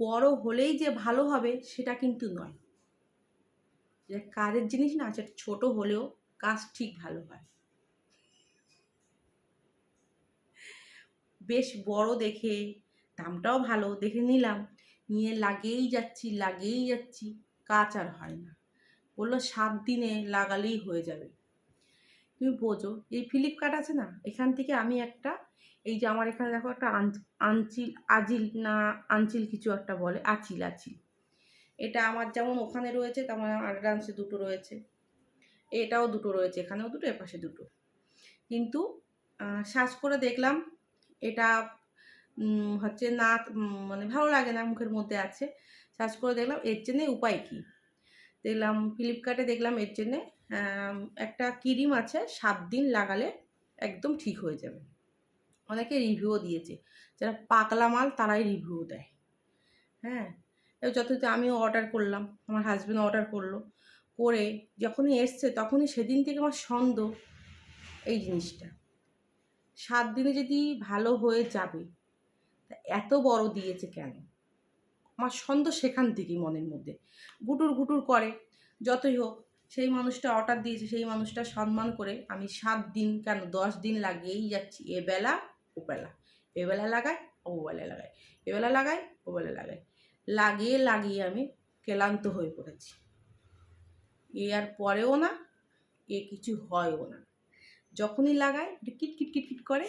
বড় হলেই যে ভালো হবে, সেটা কিন্তু নয়। কাজের জিনিস না, সেটা ছোট হলেও কাজ ঠিক ভালো হয়। বেশ বড় দেখে, দামটাও ভালো, দেখে নিলাম। নিয়ে লাগিয়েই যাচ্ছি লাগিয়েই যাচ্ছি, কাজ আর হয় না। বলল সাত দিনে লাগালেই হয়ে যাবে। তুমি বোঝো। এই ফ্লিপকার্ট আছে না? এখান থেকে আমি একটা, এই যে আমার এখানে দেখো একটা আঞ্চ- আঞ্চিল আজিল না আঞ্চিল কিছু একটা বলে, আচিল আচিল। এটা আমার যেমন ওখানে রয়েছে তেমন আমার ডান্সে দুটো রয়েছে। এটাও দুটো রয়েছে, এখানেও দুটো, এপাশে দুটো। কিন্তু সার্চ করে দেখলাম, এটা হচ্ছে না মানে ভালো লাগে না মুখের মধ্যে আছে। সার্চ করে দেখলাম, এর জন্যে উপায় কী? দেখলাম ফ্লিপকার্টে দেখলাম, এর জন্যে একটা ক্রিম আছে, সাত দিন লাগালে একদম ঠিক হয়ে যাবে। অনেকে রিভিউও দিয়েছে। যারা পাকলা মাল, তারাই রিভিউ দেয়। হ্যাঁ? যথারীতি আমিও অর্ডার করলাম, আমার হাজব্যান্ড অর্ডার করল। করে যখনই এসছে, তখনই সেদিন থেকে আমার সন্দেহ এই জিনিসটা। সাত দিনে যদি ভালো হয়ে যাবে, তা এত বড় দিয়েছে কেন? আমার সন্দেহ সেখান থেকেই মনের মধ্যে। গুটুর গুটুর করে, যতই হোক সেই মানুষটা অর্ডার দিয়েছে, সেই মানুষটা সম্মান করে আমি সাত দিন কেন, দশ দিন লাগিয়েই যাচ্ছি। এ বেলা, ও বেলা। এ বেলা লাগাই ও বেলা লাগাই এ বেলা লাগাই ও বেলা লাগাই লাগিয়ে লাগিয়ে আমি ক্লান্ত হয়ে পড়েছি। এ আর পরেও না, এ কিছু হয়ও না। যখনই লাগাই একটু কিট কিট কিট কিট করে,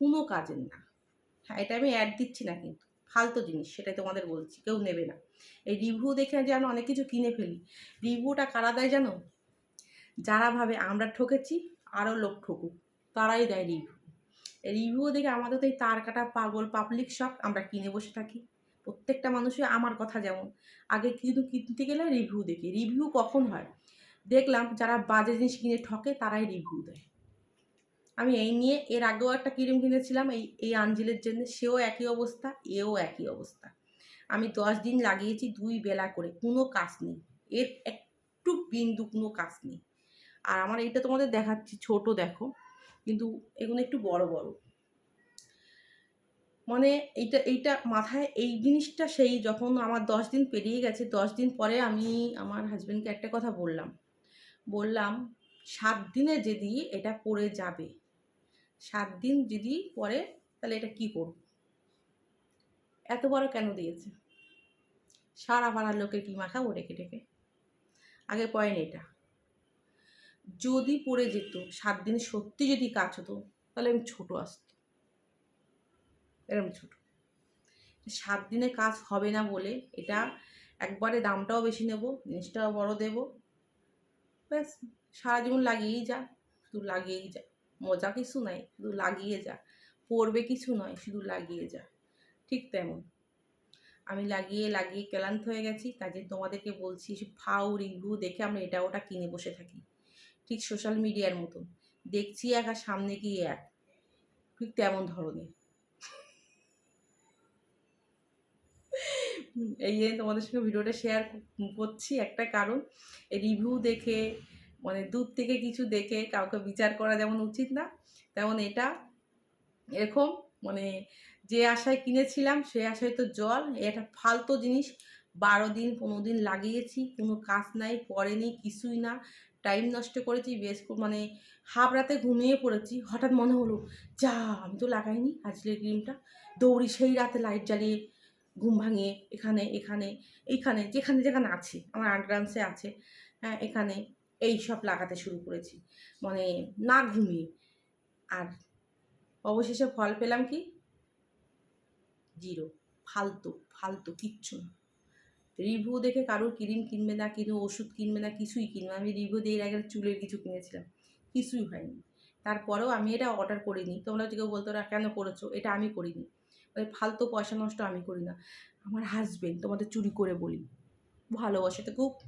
কোনো কাজের না। হ্যাঁ এটা আমি অ্যাড দিচ্ছি না কিন্তু। ফালতু জিনিস, সেটাই তোমাদের বলছি, কেউ নেবে না। এই রিভিউ দেখে যে আমরা অনেক কিছু কিনে ফেলি রিভিউটা কারা দেয় জানো? যারা ভাবে আমরা ঠকেছি আরও লোক ঠকুক, তারাই দেয় রিভিউ রিভিউ দেখে আমাদের তো এই তার কাটা পাগল পাবলিক সব আমরা কিনে বসে থাকি। প্রত্যেকটা মানুষই আমার কথা যেমন। আগে কিন্তু কিনতে গেলে রিভিউ দেখি। রিভিউ কখন হয়? দেখলাম যারা বাজে জিনিস কিনে ঠকে, তারাই রিভিউ দেয়। আমি এই নিয়ে, এর আগেও একটা ক্রিম কিনেছিলাম, এই এই আঞ্জিলের জন্য। সেও একই অবস্থা, এও একই অবস্থা। আমি দশ দিন লাগিয়েছি, দুই বেলা করে। কোনো কাজ নেই। এর একটু বিন্দু কোনো কাজ নেই। আর আমার এইটা তোমাদের দেখাচ্ছি, ছোট দেখো। কিন্তু এগুলো একটু বড় বড়। মানে এইটা এইটা মাথায় এই জিনিসটা সেই যখন আমার দশ দিন পেরিয়ে গেছে, দশ দিন পরে আমি আমার হাজব্যান্ডকে একটা কথা বললাম। বললাম, সাত দিনে যদি এটা পড়ে যাবে সাত দিন যদি পরে, তাহলে এটা কি করব? এত বড় কেন দিয়েছে? সারা পাড়ার লোকের কি ও রেখে রেখে আগে পয়েন্ট এটা। যদি পড়ে যেত, সাত দিন সত্যি যদি কাজ হতো, তাহলে আমি ছোট আসতো এরকম ছোট। সাত দিনে কাজ হবে না বলে এটা একবারে দামটাও বেশি নেব, জিনিসটাও বড় দেব। ব্যাস, সারা জীবন লাগিয়েই যা, শুধু লাগিয়েই যা। মজা কিছু নাই, শুধু লাগিয়ে যা। পড়বে কিছু নয়, শুধু লাগিয়ে যা। ঠিক তেমন। আমি লাগিয়ে লাগিয়ে ক্লান্ত হয়ে গেছি কাজে তোমাদেরকে বলছি ফাউ রিভিউ দেখে আমরা এটা ওটা কিনে বসে থাকি। ঠিক সোশ্যাল মিডিয়ার মতন। দেখছি এক আর সামনে গিয়ে এক। ঠিক তেমন ধরনের। এই জন্য তোমাদের সঙ্গে ভিডিওটা শেয়ার করছি, একটা কারণ রিভিউ দেখে মানে দূর থেকে কিছু দেখে কাউকে বিচার করা যেমন উচিত না, তেমন এটা এরকম মানে যে আশায় কিনেছিলাম সে আশায় তো জল এটা ফালতু জিনিস। বারো দিন, পনেরো দিন লাগিয়েছি, কোনো কাজ নাই, পড়েনি, কিছুই না। টাইম নষ্ট করেছি, বেশ মানে হাফ রাতে ঘুমিয়ে পড়েছি। হঠাৎ মনে হলো, যা, আমি তো লাগাইনি আজকের ক্রিমটা। দৌড়ি সেই রাতে লাইট জ্বালিয়ে ঘুম ভাঙিয়ে এখানে এখানে, এইখানে, যেখানে যেখানে আছে, আমার আন্ডারগ্রামসে আছে হ্যাঁ এখানে এই সব লাগাতে শুরু করেছি। মানে না ঘুমিয়ে। আর অবশেষে ফল পেলাম কি? জিরো। ফালতু ফালতু, কিচ্ছু না। রিভিউ দেখে কারোর ক্রিম কিনবে না কিনো ওষুধ কিনবে না, কিছুই কিনবে আমি রিভিউ দিয়ে আগে চুলের কিছু কিনেছিলাম। কিছুই হয়নি। তারপরেও আমি এটা অর্ডার করিনি। তোমরা যদি কেউ বলতো কেন করেছ? এটা আমি করিনি। ওই ফালতু পয়সা নষ্ট আমি করি না। আমার হাজবেন্ড তোমাদের চুরি করে বলি। ভালোবাসাতে খুব।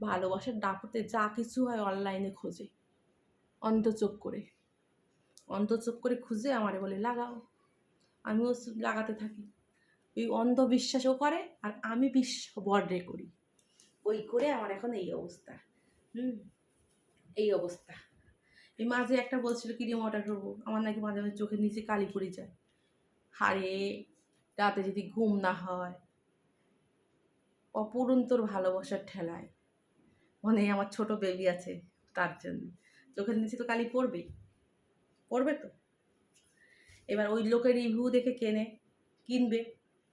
ভালোবাসার ডাকতে যা কিছু হয় অনলাইনে খোঁজে। অন্তচোখ করে। অন্তচোখ করে খুঁজে আমারে বলে, লাগাও। আমিও লাগাতে থাকি। ওই অন্ধবিশ্বাসও করে আর আমি বিশ্বাস বর্ডে করি। ওই করে আমার এখন এই অবস্থা। হুম, এই অবস্থা। এই মাঝে একটা বলছিল ক্রিম অর্ডার করব আমার নাকি মাঝে মাঝে চোখের নিচে কালি পড়ে যায়। হারে রাতে যদি ঘুম না হয়, অপরন্তর ভালোবাসার ঠেলায়। মানে আমার ছোট বেবি আছে তার জন্য। চোখের নিচে তো কালি পড়বে পড়বে তো। এবার ওই লোকের রিভিউ দেখে কেনে, কিনবে,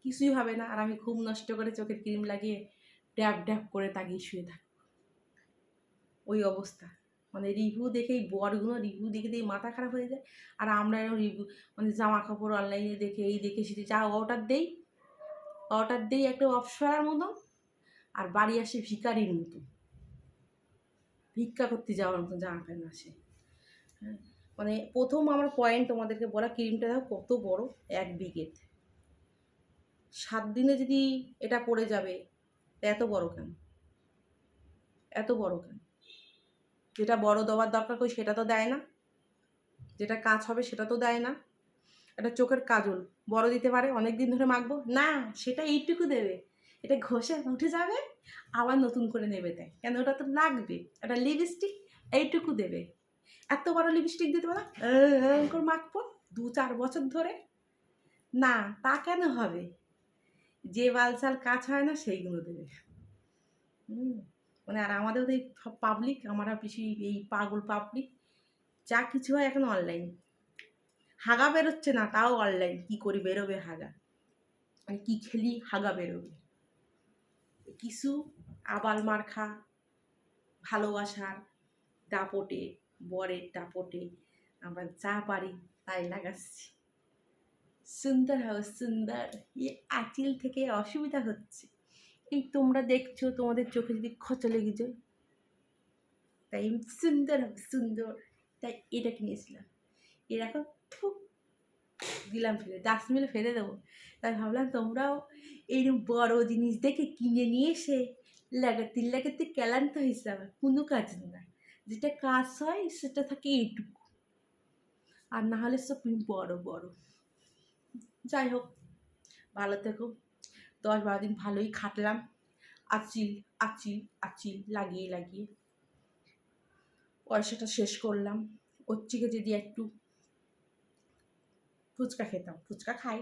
কিছুই হবে না। আর আমি খুব নষ্ট করে চোখের ক্রিম লাগিয়ে ড্যাব ড্যাব করে তাকিয়ে শুয়ে থাকি ওই অবস্থা। মানে রিভিউ দেখেই বরগুলো রিভিউ দেখে দিয়ে মাথা খারাপ হয়ে যায়। আর আমরা এরকম রিভিউ মানে জামা কাপড় অনলাইনে দেখে, এই দেখে সেটি যা অর্ডার দেই অর্ডার দেই একটা অপসরার মতন। আর বাড়ি আসে ভিকারির মতো ভিক্ষা করতে যাওয়ার মতো জামা প্যান্ট আসে। হ্যাঁ মানে প্রথম আমার পয়েন্ট তোমাদেরকে বলা, ক্রিমটা দেখো কত বড়, এক বিঘেত সাত দিনে যদি এটা পড়ে যাবে এত বড় কেন? এত বড় কেন? যেটা বড় দেওয়ার দরকার কই সেটা তো দেয় না। যেটা কাজ হবে সেটা তো দেয় না। এটা চোখের কাজল, বড় দিতে পারে অনেক দিন ধরে মাখবো, না, সেটা এইটুকু দেবে। এটা ঘষে উঠে যাবে, আবার নতুন করে নেবে দেয় কেন ওটা তো লাগবে একটা লিপস্টিক এইটুকু দেবে। এত বড় লিপস্টিক দিতে পারো করে মাখবো দু চার বছর ধরে। না, তা কেন হবে? যে বালসাল কাজ হয় না, সেইগুলো দেবে। মানে আর আমাদের এই পাবলিক আমরা বেশি এই পাগল পাবলিক যা কিছু হয় এখন অনলাইন হাগা বেরোচ্ছে না, তাও অনলাইন কি করে বেরোবে হাগা? মানে কি খেলি হাগা বেরোবে। কিছু আবাল মার্খা, ভালোবাসার দাপটে, বরের দাপটে আমরা যা পারি তাই লাগাচ্ছি। সুন্দর হবে সুন্দর। এই আচিল থেকে অসুবিধা হচ্ছে। এই তোমরা দেখছ, তোমাদের চোখে যদি খচ লেগে যায়, তাই সুন্দর হবে সুন্দর। তাই এটা কিনেছিলাম এরকম থুক। দিলাম ফেলে, ডাস্টবিনে ফেলে দেবো। তাই ভাবলাম তোমরাও এইরকম বড় জিনিস দেখে কিনে নিয়ে এসে লাগাতে লাগাতে ক্যালান্ত হিসাবে কোনো কাজ না যেটা কাজ হয় সেটা থাকে এইটুকু। আর না হলে সব বড় বড়। যাই হোক, ভালো থেকো। দশ বারো দিন ভালোই খাটলাম। আচিল আচিল আচিল, লাগিয়ে লাগিয়ে। পয়সাটা শেষ করলাম। ওর থেকে যদি একটু ফুচকা খেতাম, ফুচকা খাই।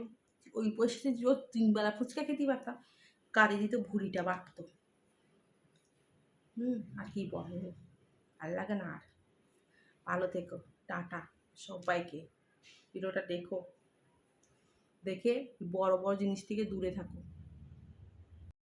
ওই পয়সাতে ওর তিনবেলা ফুচকা খেতে পারতাম কারে দিত ভুড়িটা বাড়তো হুম, আর কি বলে আর লাগে না আর। ভালো থেকো, টাটা সবাইকে। ভিডিওটা দেখো, দেখে বড় বড় জিনিস থেকে দূরে থাকো।